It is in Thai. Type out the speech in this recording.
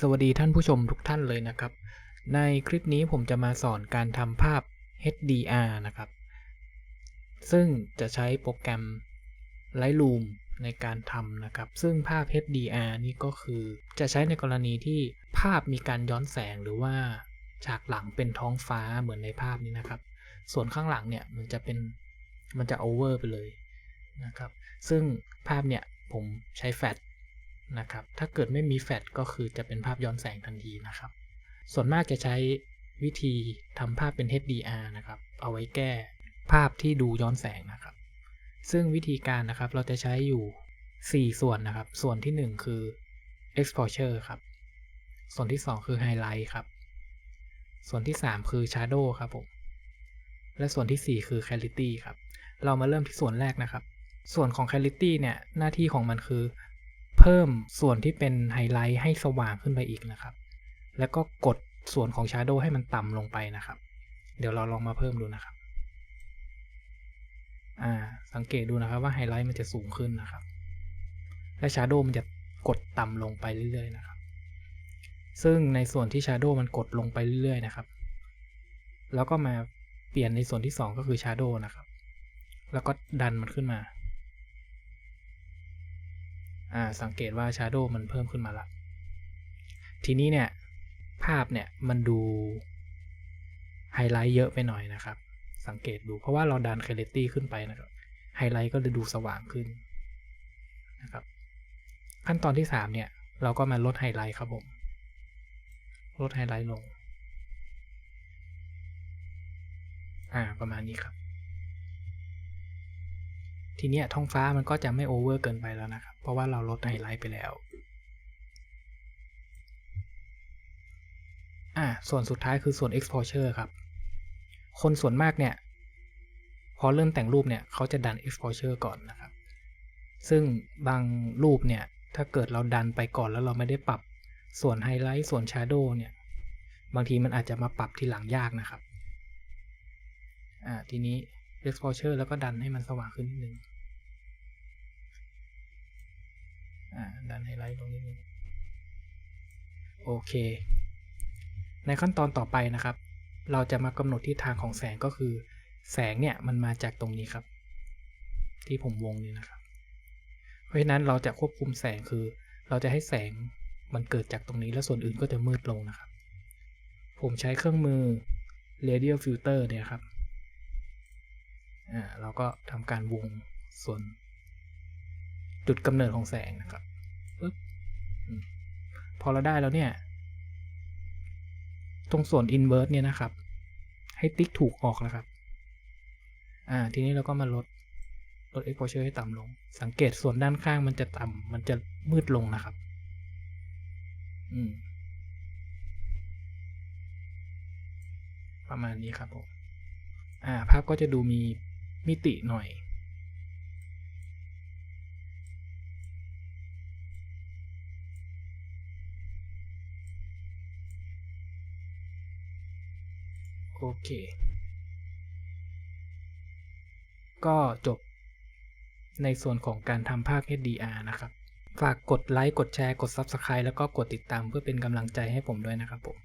สวัสดีท่านผู้ชมทุกท่านเลยนะครับ ในคลิปนี้ผมจะมาสอนการทำภาพ HDR นะครับ ซึ่งจะใช้โปรแกรม Lightroom ในการทำนะครับ ซึ่งภาพ HDR นี่ก็คือจะใช้ในกรณีที่ภาพมีการย้อนแสงหรือว่าฉากหลังเป็นท้องฟ้าเหมือนในภาพนี้นะครับ ส่วนข้างหลังเนี่ยมันจะเป็นมันจะโอเวอร์ไปเลยนะครับ ซึ่งภาพเนี่ยผมใช้แฟลช นะครับ ถ้าเกิดไม่มีแฟลชก็คือจะเป็นภาพย้อนแสงทันทีนะครับ ส่วนมากจะใช้วิธีทำภาพเป็น HDR นะครับ เอาไว้แก้ภาพที่ดูย้อนแสงนะครับ ซึ่งวิธีการนะครับเราจะใช้อยู่ 4 ส่วนนะครับ ส่วนที่ 1 คือ exposure ครับ ส่วนที่ 2 คือ highlight ครับ ส่วนที่ 3 คือ shadow ครับผม และส่วนที่ 4 คือ clarity ครับ เรามาเริ่มที่ส่วนแรกนะครับ ส่วนของ clarity เนี่ย หน้าที่ของมันคือ เพิ่มส่วนที่เป็นไฮไลท์ให้สว่างขึ้นไปอีกนะครับ แล้วก็กดส่วนของ shadow ให้มันต่ำลงไปนะครับ เดี๋ยวเราลองมาเพิ่มดูนะครับ อ่า สังเกตดูนะครับว่าไฮไลท์มันจะสูงขึ้นนะครับ และ shadow มันจะกดต่ำลงไปเรื่อยๆนะครับ ซึ่งในส่วนที่ shadow มันกดลงไปเรื่อยๆนะครับ แล้วก็มาเปลี่ยนในส่วนที่ 2 ก็คือ shadow นะครับ แล้วก็ดันมันขึ้นมา อ่าสังเกตว่า shadow มันเพิ่มขึ้นมาละ ทีนี้เนี่ย ภาพเนี่ยมันดูไฮไลท์เยอะไปหน่อยนะครับ สังเกตดูเพราะว่าเราดัน clarity ขึ้นไปนะครับไฮไลท์ก็จะดูสว่างขึ้นนะครับ ขั้นตอนที่ 3 เนี่ย เราก็มาลดไฮไลท์ครับผม ลดไฮไลท์ลง อ่า ประมาณนี้ครับ ทีเนี้ยท้องฟ้ามันก็จะไม่โอเวอร์เกินไปแล้วนะครับ เพราะว่าเราลดไฮไลท์ไปแล้วอ่าส่วนสุดท้ายคือส่วน exposure ครับ คนส่วนมากเนี่ย พอเริ่มแต่งรูปเนี่ยเขาจะดัน exposure ก่อนนะครับ ซึ่งบางรูปเนี่ย ถ้าเกิดเราดันไปก่อนแล้วเราไม่ได้ปรับส่วนไฮไลท์ส่วน shadow เนี่ย บางทีมันอาจจะมาปรับทีหลังยากนะครับ อ่า ทีนี้ exposure แล้วก็ดันให้มันสว่างขึ้นนิดนึง ดันไฮไลท์ลงนิดนึงโอเค ในขั้นตอนต่อไปนะครับ เราจะมากำหนดทิศทางของแสงก็คือ แสงเนี่ยมันมาจากตรงนี้ครับ ที่ผมวงนี้นะครับ เพราะฉะนั้นเราจะควบคุมแสงคือ เราจะให้แสงมันเกิดจากตรงนี้แล้วส่วนอื่นก็จะมืดลงนะครับ ผมใช้เครื่องมือ radial filter เนี่ยครับ อ่าเราก็ทำการวงส่วน จุดกำเนิดของแสงนะครับปึ๊บพอเราได้แล้วเนี่ย ตรงส่วน invert เนี่ยนะครับ ให้ติ๊กถูกออกแล้วครับ อ่า ทีนี้เราก็มาลดลด exposure ให้ต่ำลง สังเกตส่วนด้านข้างมันจะต่ำมันจะมืดลงนะครับ อืม ประมาณนี้ครับผม อ่า ภาพก็จะดูมีมิติหน่อย โอเค ก็จบในส่วนของการทำภาค HDR นะครับ ฝากกดไลค์ กดแชร์ กด Subscribe แล้วก็กดติดตามเพื่อเป็นกำลังใจให้ผมด้วยนะครับผม